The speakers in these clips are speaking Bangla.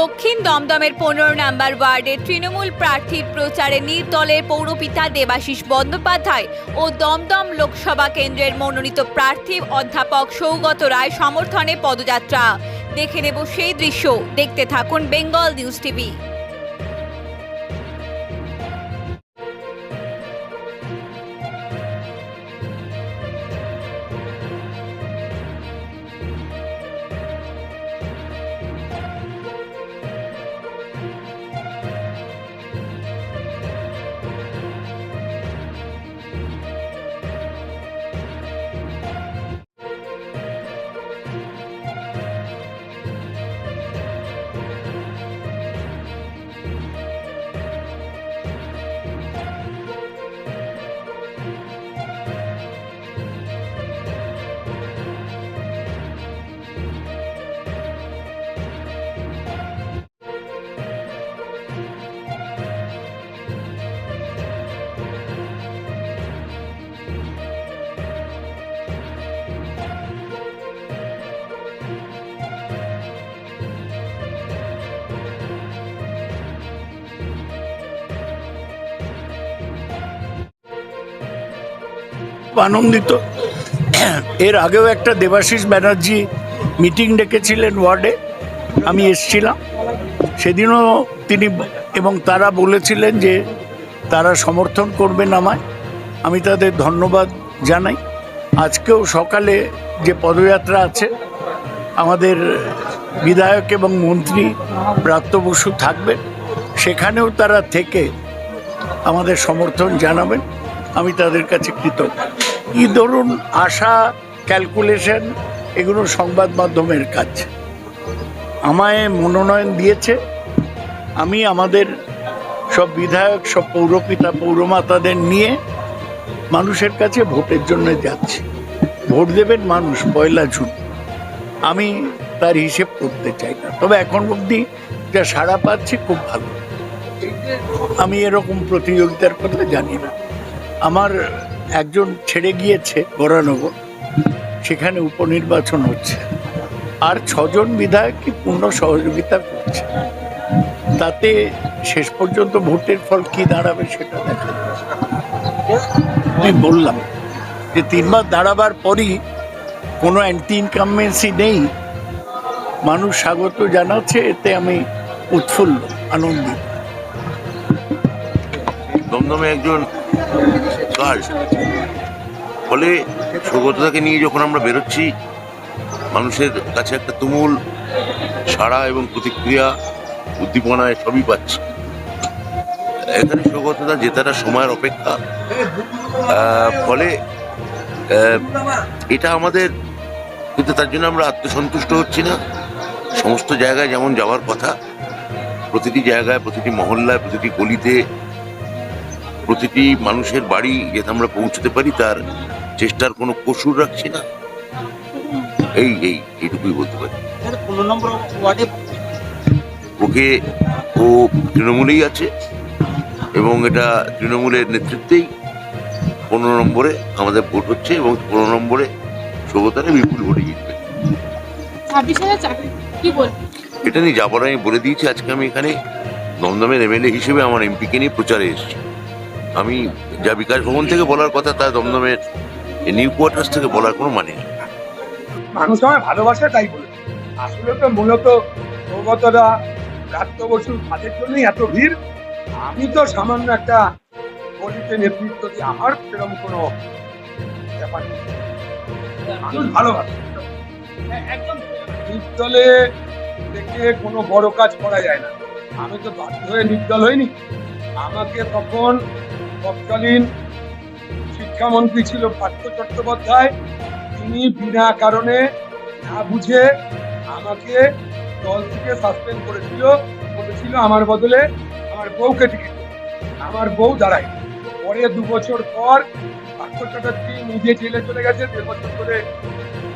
দক্ষিণ দমদমের পনেরো নাম্বার ওয়ার্ডের তৃণমূল প্রার্থীর প্রচারে নির্দলের পৌরপিতা দেবাশিস বন্দ্যোপাধ্যায় ও দমদম লোকসভা কেন্দ্রের মনোনীত প্রার্থী অধ্যাপক সৌগত রায় সমর্থনে পদযাত্রা। দেখে নেব সেই দৃশ্য। দেখতে থাকুন বেঙ্গল নিউজ টিভি। আনন্দিত। এর আগেও একটা দেবাশিস ব্যানার্জি মিটিং ডেকেছিলেন ওয়ার্ডে, আমি এসছিলাম। সেদিনও তিনি এবং তারা বলেছিলেন যে তারা সমর্থন করবেন আমায়। আমি তাদের ধন্যবাদ জানাই। আজকেও সকালে যে পদযাত্রা আছে, আমাদের বিধায়ক এবং মন্ত্রী প্রাপ্ত বসু থাকবেন। সেখানেও তারা থেকে আমাদের সমর্থন জানাবেন। আমি তাদের কাছে কৃতজ্ঞ। কি ধরুন আশা ক্যালকুলেশন এগুলো সংবাদ মাধ্যমের কাজ। আমায় মনোনয়ন দিয়েছে। আমি আমাদের সব বিধায়ক, সব পৌরপিতা, পৌরমাতাদের নিয়ে মানুষের কাছে ভোটের জন্য যাচ্ছি। ভোট দেবেন মানুষ, পয়লা জুন। আমি তার হিসেব করতে চাই না। তবে এখন অবধি যা সাড়া পাচ্ছি খুব ভালো। আমি এরকম প্রতিযোগিতার কথা জানি না। আমার একজন ছেড়ে গিয়েছে বরানগর সেখানে উপনির্বাচন হচ্ছে। আর ছজন বিধায়কই পূর্ণ সহযোগিতা করছে। তাতে শেষ পর্যন্ত ভোটের ফল কি দাঁড়াবে সেটা দেখা। আমি বললাম যে তিনবার দাঁড়াবার পরই কোনো অ্যান্টি ইনকামেন্সি নেই। মানুষ স্বাগত জানাচ্ছে, এতে আমি উৎফুল্ল, আনন্দিত। দমদমে একজন গার্ড ফলে সৌগতদাকে নিয়ে যখন আমরা বেরোচ্ছি, মানুষের কাছে একটা তুমুল সাড়া এবং প্রতিক্রিয়া, উদ্দীপনায় সবই পাচ্ছি। এখানে সৌগতদা জেতাটা সময়ের অপেক্ষা। ফলে এটা আমাদের, কিন্তু তার জন্য আমরা আত্মসন্তুষ্ট হচ্ছি না। সমস্ত জায়গায় যেমন যাওয়ার কথা, প্রতিটি জায়গায়, প্রতিটি মহল্লায়, প্রতিটি গলিতে প্রতিটি মানুষের বাড়ি যাতে আমরা পৌঁছতে পারি তার চেষ্টার কোনো কসুর রাখছি না। এই এই এইটুকুই বলতে পারি। ওকে ও তৃণমূলেই আছে এবং এটা তৃণমূলের নেতৃত্বেই পনেরো নম্বরে আমাদের ভোট হচ্ছে এবং পনেরো নম্বরে সৌগতারে বিপুল ভোটে জিতবে। এটা নিয়ে যাবার আমি বলে দিয়েছি আজকে আমি এখানে দমদমের এমএলএ হিসেবে আমার এমপিকে নিয়ে প্রচারে এসেছি। আমি যা বিকাশ ভবন থেকে বলার কথা, তা দমদমের নিউ কোয়ার্টার্স থেকে বলার কোনো মানে নেই। মানুষ আমার ভালোবাসা, তাই বলে। আসলে তো মূলত সৌগতরা ব্রাত্য বসু তাদের জন্যই এত ভিড়। আমি তো সামান্য একটা গলিতে নেতৃত্ব দিই, আমার সেরকম কোনো ব্যাপার নেই। মানুষ ভালোবাসে। নির্দলে থেকে কোনো বড় কাজ করা যায় না। আমি তো বাধ্য হয়ে নির্দল হইনি। আমাকে তখন তৎকালীন শিক্ষামন্ত্রী ছিল পার্থ চট্টোপাধ্যায়। তিনি বিনা কারণে না বুঝে আমাকে দল থেকে সাসপেন্ড করেছিল, বলেছিল আমার বদলে আমার বউকে টিকিট। আমার বউ দাঁড়ায়। পরে দু বছর পর পার্থ চ্যাটার্জি নিজে জেলে চলে গেছে দেড় বছর ধরে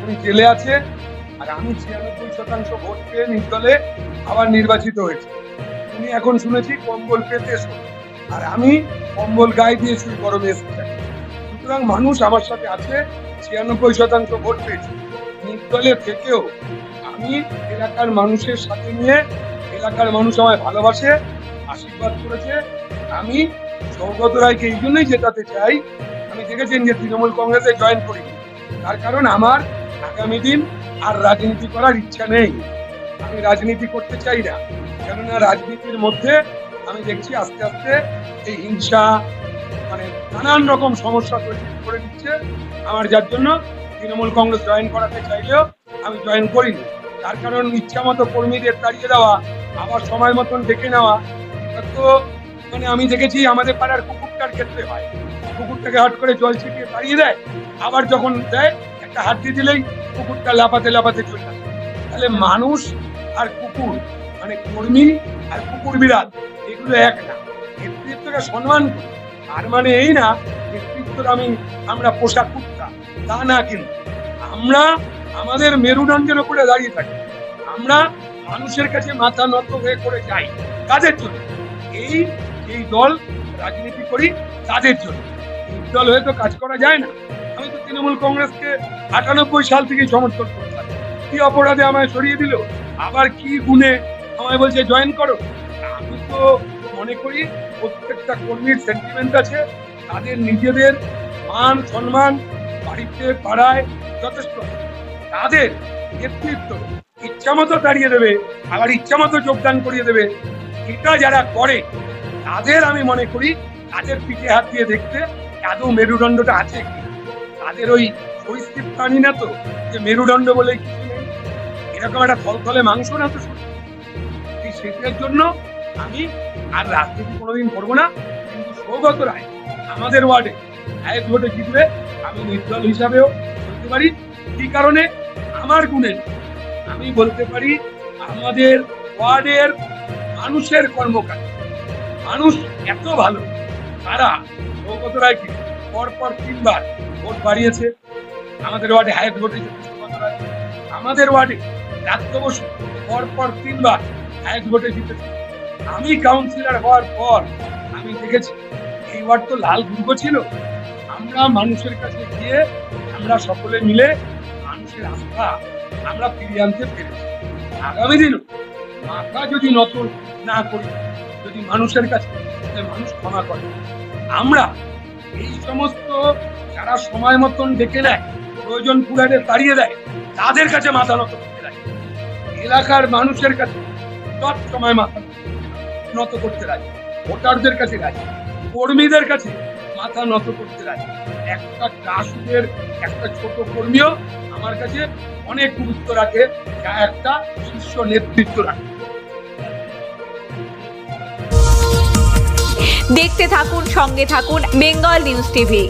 উনি জেলে আছে। আর আমি ছিয়ানব্বই শতাংশ ভোট পেয়ে নির্দলে আবার নির্বাচিত হয়েছে। উনি এখন শুনেছি কম্বল পেতে শোন আর আমি কম্বল গায়ে দিয়ে শুই গরমে এসে। সুতরাং মানুষ আমার সাথে আছে, ছিয়ানব্বই শতাংশ ভোট পেয়েছে। নির্দলে থেকেও আমি এলাকার মানুষের সাথে নিয়ে এলাকার মানুষ আমায় ভালোবাসে, আশীর্বাদ করেছে। আমি সৌগত রায়কে এই জন্যই জেতাতে চাই। আমি দেখেছেন যে তৃণমূল কংগ্রেসে জয়েন করি। তার কারণ আমার আগামী দিন আর রাজনীতি করার ইচ্ছা নেই। আমি রাজনীতি করতে চাই না। কেননা রাজনীতির মধ্যে আমি দেখছি আস্তে আস্তে এই হিংসা মানে নানান রকম সমস্যা তৈরি করে দিচ্ছে। আমার যার জন্য তৃণমূল কংগ্রেস জয়েন করাতে চাইলেও আমি জয়েন করিনি। তার কারণ ইচ্ছা মতো কর্মীদের তাড়িয়ে দেওয়া আবার সময় মতন ডেকে নেওয়া তো মানে আমি দেখেছি আমাদের পাড়ার কুকুরটার ক্ষেত্রে হয়। কুকুরটাকে হট করে জল ছিটিয়ে তাড়িয়ে দেয়, আবার যখন দেয়, একটা হাত দিয়ে দিলেই কুকুরটা লাফাতে লাফাতে চলে তাহলে মানুষ আর কুকুর মানে কর্মী আর কুকুর বিড়াল, এগুলো এক না। নেতৃত্বকে সম্মান করি। আর মানে এই না, নেতৃত্বর আমি, আমরা পোশাক কুত্তা, তা না কিন্তু। আমরা আমাদের মেরুদণ্ডের উপরে দাঁড়িয়ে থাকি। আমরা মানুষের কাছে মাথা নত হয়ে করে যাই কাদের জন্য। এই এই দল রাজনীতি করি তাদের জন্য। দল হয়ে তো কাজ করা যায় না। আমি তো তৃণমূল কংগ্রেসকে আটানব্বই সাল থেকে সমর্থন করতাম কি অপরাধে আমায় সরিয়ে দিল? আবার কি গুণে আমায় বলছে জয়েন করো। আমি তো মনে করি প্রত্যেকটা কর্মীর সেন্টিমেন্ট আছে। তাদের নিজেদের মান, সম্মান বাড়িতে, পাড়ায় যথেষ্ট। তাদের নেতৃত্ব ইচ্ছামতো দাঁড়িয়ে দেবে, আবার ইচ্ছামতো যোগদান করিয়ে দেবে। এটা যারা করে, তাদের আমি মনে করি তাদের পিঠে হাত দিয়ে দেখতে আদৌ মেরুদণ্ডটা আছে কি? তাদের ওই পরিস্থিতি প্রাণী না তো, যে মেরুদণ্ড বলে কিছু নেই? এরকম একটা থলথলে মাংস না তো সেটার জন্য আমি আর রাজনীতি কোনোদিন করব না, কিন্তু সৌগত রায় আমাদের ওয়ার্ডে এক ভোটে জিতবে, আমি নির্দল হিসাবেও বলতে পারি। কি কারণে? আমার গুণের আমি বলতে পারি, আমাদের ওয়ার্ডের মানুষের কর্মকাণ্ড। মানুষ এত ভালো, তারা সৌগত রায়কে পরপর তিনবার ভোট বাড়িয়েছে। আমাদের ওয়ার্ডে হায়াত ভোটে। আমাদের ওয়ার্ডে বসু পরপর তিনবার হায়াত ভোটে জিতেছে। আমি কাউন্সিলর হওয়ার পর আমি দেখেছি, এই তো লাল দুর্গ ছিল। আমরা মানুষের কাছে গিয়ে আমরা সকলে মিলে মানুষের আস্থা আমরা ফিরিয়ে আনতে পেরেছি। আগামী দিনও মাথা যদি নত না করি, যদি মানুষের কাছে মানুষ ক্ষমা করে, আমরা এই সমস্ত যারা সময় মতন ডেকে নেয়, প্রয়োজন পুরাটে তাড়িয়ে দেয়, তাদের কাছে মাথা নত করতে এলাকার মানুষের কাছে সব সময় মাথা নত করতে রাখি ভোটারদের কাছে রাখি কর্মীদের কাছে মাথা নত করতে রাখি একটা গ্রাসরুটের একটা ছোট কর্মীও আমার কাছে অনেক গুরুত্ব রাখে, যা একটা শীর্ষ নেতৃত্ব রাখে। দেখতে থাকুন, সঙ্গে থাকুন বেঙ্গল নিউজ টিভি।